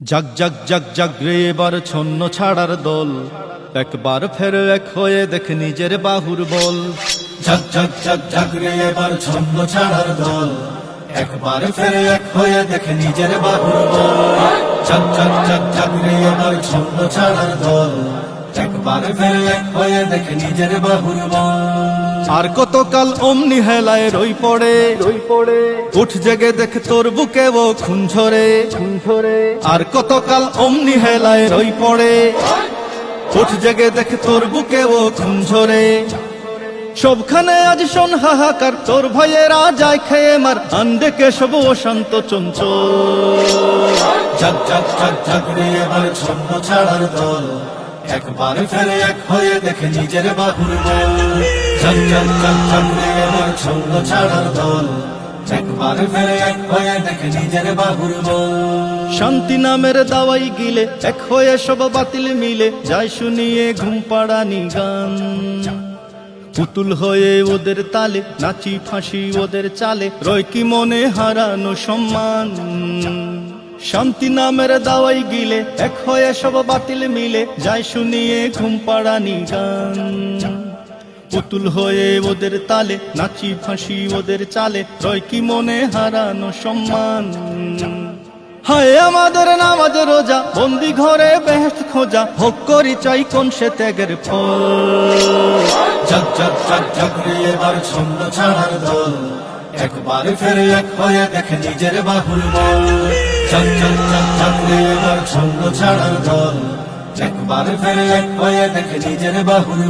জাগ জাগ জাগ জাগ রে, এবার ছন্ন ছাড়ার দল। একবার ফের এক হয়ে দেখ নিজের বাহুর বল। ঝক ঝক ঝক ঝক রে, এবার ছন্ন ছাড়ার দল। একবার ফেরে এক হয়ে দেখে নিজের বাহুর বল। ঝক ঝক ঝক ঝক এবার ছন্ন ছাড়ার দল। একবার ফেরে হয়ে দেখে নিজের বাহুর আর কতকাল অমনি হেলায় রই পড়ে রই পড়ে। উঠ জেগে দেখ তোর বুকে ও খুন ঝরে। খুন ঝরে। আর কতকাল অমনি হেলায় রই পড়ে উঠ জেগে দেখ তোর বুকে ও খুন ঝরে। সবখানে আজ শোন হাহাকার তোর ভয়েরা যায় খেয়ে মার। আন্ডেকে সব অশান্ত চঞ্চল। ঝক ঝক ঝক ঝক রে এবার ছন্দ ছাড়ার দল। একবার ফেরে এক হয়ে দেখে নিজের বাহুর ছন্দ ছাড়ার দল। একবার এক হয়ে দেখে নিজের বাহুর শান্তি নামের দাওয়াই গিলে এক হয়ে সব বাতিল মিলে যায় শুনিয়ে ঘুম পাড়ানি গান। পুতুল হয়ে ওদের তালে, নাচি ফাঁসি ওদের চালে, রয় কি মনে হারানো সম্মান? শান্তি নামের দাওয়াই গিলে এক হয়ে সব বাতিল মিলে যায় শুনিয়ে ঘুম পাড়ানি গান পুতুল হয়ে ওদের তালে নাচি ফাঁসি ওদের চালে রয় কি মনে হারানো সম্মান হায় আমাদের নামাজ রোজা বন্দি ঘরে বেহেস্ত খোঁজা ভোগ করি চাই কোন সে ত্যাগের ফল ছাড়ার দল একবার ফেরে এক হয়ে দেখে নিজের বাহুর বল ঝক রে এবার ছন্দ ছাড়ার দল। এক হয়ে দেখে নিজের বাহুর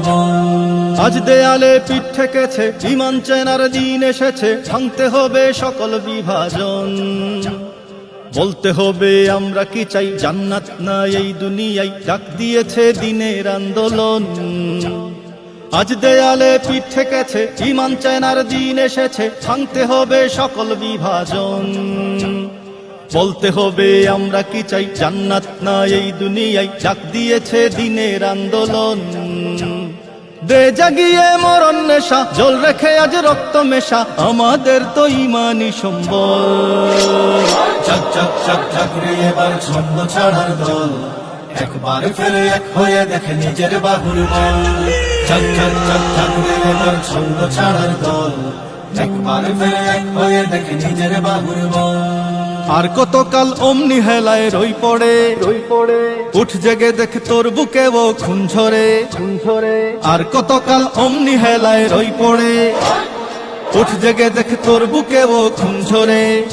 আজ দেয়ালে পিঠ ঠেকেছে ইমান চেনার দিন এসেছে, ভাঙতে হবে সকল বিভাজন। বলতে হবে আমরা কি চাই? জান্নাত না এই দুনিয়ায়। ডাক দিয়েছে দিনের আন্দোলন। আজ দেয়ালে পিঠ ঠেকেছে ইমান চেনার দিন এসেছে, ভাঙতে হবে সকল বিভাজন। বলতে হবে আমরা কি চাই, জান্নাত না এই দুনিয়ায়, ডাক দিয়েছে দিনের আন্দোলন। দে জাগিয়ে মরণ নেশা, জল রেখে আজ রক্ত মেশা, আমাদের তো ইমানি সম্বল। ঝক ঝক ঝক ঝক রে এবার ছন্দ ছাড়ার দল। একবার ফেরে এক হয়ে দেখে নিজের বাহুর বল। ঝক ঝক ঝক রে এবার ছন্দ ছাড়ার দল। একবার ফেরে এক হয়ে দেখে নিজের বাহুর বল। আর কতকাল অমনি হেলায় রই পড়ে। রই পড়ে। উঠ জেগে দেখ তোর বুকে ও খুন ঝরে। খুন ঝরে। আর কতকাল অমনি হেলায় রই পড়ে। উঠ জেগে দেখ তোর বুকে ও খুন ঝরে।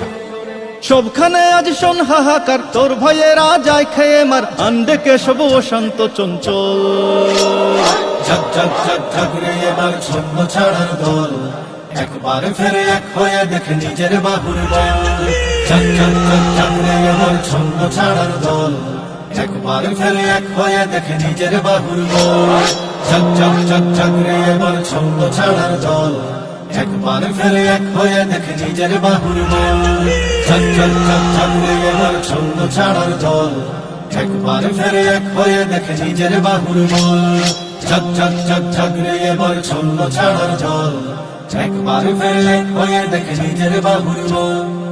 সবখানে আজ শোন হাহাকার তোর ভয়েরা যায় খেয়ে মার। আন্ডেকে সব অশান্ত চঞ্চল। রে এবার ফেরে এক দেখে রে ফেরে এক দেখে ঝক রে ছাড়ার দল। একবার ফেলে এক হয়ে দেখে নিজের বাহুর বল ঝক ঝক ঝক ঝক রে এবার ছন্দ ছাড়ার জল একবার ফেলে এক হয়ে দেখে নিজের বাহুর বল ঝক ঝক ঝক ঝক রে এবার ছন্দ ছাড়ার জল একবার ফেলে এক হয়ে দেখে নিজের বাহুর বল